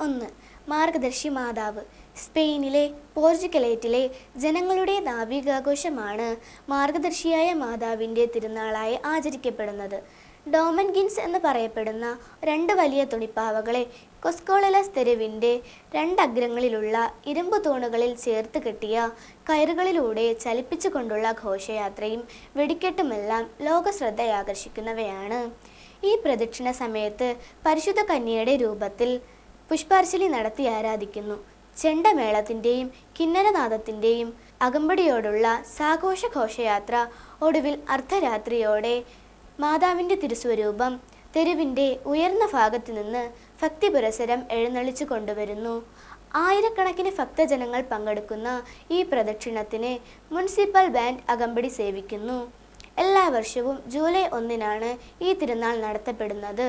ഒന്ന്. മാർഗദർശി മാതാവ്. സ്പെയിനിലെ പോർച്ചുഗലേറ്റിലെ ജനങ്ങളുടെ നാവികാഘോഷമാണ് മാർഗദർശിയായ മാതാവിന്റെ തിരുനാളായി ആചരിക്കപ്പെടുന്നത്. ഡോമൻഗിൻസ് എന്ന് പറയപ്പെടുന്ന രണ്ട് വലിയ തുണിപ്പാവകളെ കൊസ്കോളലസ് തെരുവിന്റെ രണ്ടഗ്രങ്ങളിലുള്ള ഇരുമ്പ് തൂണുകളിൽ ചേർത്ത് കെട്ടിയ കയറുകളിലൂടെ ചലിപ്പിച്ചുകൊണ്ടുള്ള ഘോഷയാത്രയും വെടിക്കെട്ടുമെല്ലാം ലോകശ്രദ്ധയാകർഷിക്കുന്നവയാണ്. ഈ പ്രദക്ഷിണ സമയത്ത് പരിശുദ്ധ കന്യയുടെ രൂപത്തിൽ പുഷ്പാർച്ചലി നടത്തി ആരാധിക്കുന്നു. ചെണ്ടമേളത്തിന്റെയും കിന്നരനാഥത്തിന്റെയും അകമ്പടിയോടുള്ള സാഘോഷ ഘോഷയാത്ര ഒടുവിൽ അർദ്ധരാത്രിയോടെ മാതാവിന്റെ തിരുസ്വരൂപം തെരുവിന്റെ ഉയർന്ന ഭാഗത്തു നിന്ന് ഭക്തി പുരസരം എഴുന്നള്ളിച്ചു കൊണ്ടുവരുന്നു. ആയിരക്കണക്കിന് ഭക്തജനങ്ങൾ പങ്കെടുക്കുന്ന ഈ പ്രദക്ഷിണത്തിന് മുനിസിപ്പൽ ബാൻഡ് അകമ്പടി സേവിക്കുന്നു. എല്ലാ വർഷവും ജൂലൈ ഒന്നിനാണ് ഈ തിരുനാൾ നടത്തപ്പെടുന്നത്.